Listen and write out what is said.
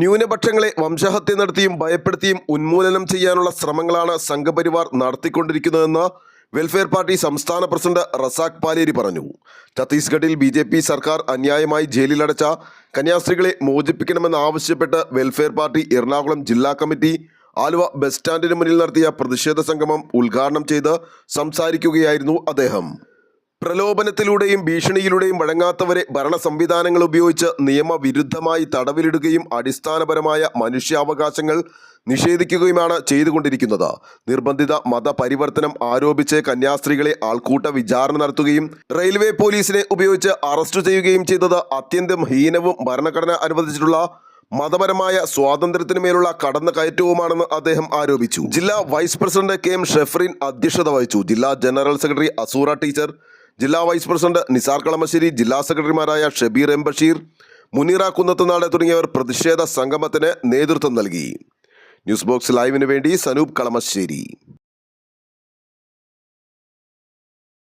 ന്യൂനപക്ഷങ്ങളെ വംശഹത്യ നടത്തിയും ഭയപ്പെടുത്തിയും ഉന്മൂലനം ചെയ്യാനുള്ള ശ്രമങ്ങളാണ് സംഘപരിവാർ നടത്തിക്കൊണ്ടിരിക്കുന്നതെന്ന് വെൽഫെയർ പാർട്ടി സംസ്ഥാന പ്രസിഡന്റ് റസാഖ് പാലേരി പറഞ്ഞു. ഛത്തീസ്ഗഡിൽ ബി ജെ പി സർക്കാർ അന്യായമായി ജയിലിലടച്ച കന്യാസ്ത്രീകളെ മോചിപ്പിക്കണമെന്ന് ആവശ്യപ്പെട്ട് വെൽഫെയർ പാർട്ടി എറണാകുളം ജില്ലാ കമ്മിറ്റി ആലുവ ബസ് സ്റ്റാൻഡിന് മുന്നിൽ നടത്തിയ പ്രതിഷേധ സംഗമം ഉദ്ഘാടനം ചെയ്ത് സംസാരിക്കുകയായിരുന്നു അദ്ദേഹം. പ്രലോഭനത്തിലൂടെയും ഭീഷണിയിലൂടെയും വഴങ്ങാത്തവരെ ഭരണ സംവിധാനങ്ങൾ ഉപയോഗിച്ച് നിയമവിരുദ്ധമായി തടവിലിടുകയും അടിസ്ഥാനപരമായ മനുഷ്യാവകാശങ്ങൾ നിഷേധിക്കുകയുമാണ് ചെയ്തുകൊണ്ടിരിക്കുന്നത്. നിർബന്ധിത മതപരിവർത്തനം ആരോപിച്ച് കന്യാസ്ത്രീകളെ ആൾക്കൂട്ട വിചാരണ നടത്തുകയും റെയിൽവേ പോലീസിനെ ഉപയോഗിച്ച് അറസ്റ്റ് ചെയ്യുകയും ചെയ്തത് അത്യന്തം ഹീനവും ഭരണഘടന അനുവദിച്ചിട്ടുള്ള മതപരമായ സ്വാതന്ത്ര്യത്തിന് മേലുള്ള കടന്നുകയറ്റവുമാണെന്ന് അദ്ദേഹം ആരോപിച്ചു. ജില്ലാ vice president K M Shefarin അധ്യക്ഷത വഹിച്ചു. ജില്ലാ ജനറൽ സെക്രട്ടറി അസൂറ ടീച്ചർ ജില്ലാ വൈസ് പ്രസിഡന്റ് നിസാർ കളമശ്ശേരി ജില്ലാ സെക്രട്ടറിമാരായ ഷബീർ എം ബഷീർ മുനീറ കുന്നത്തനാട് തുടങ്ങിയവർ പ്രതിഷേധ സംഗമത്തിന് നേതൃത്വം നൽകി. ന്യൂസ് ബോക്സ് ലൈവിന് വേണ്ടി സനൂപ് കളമശ്ശേരി.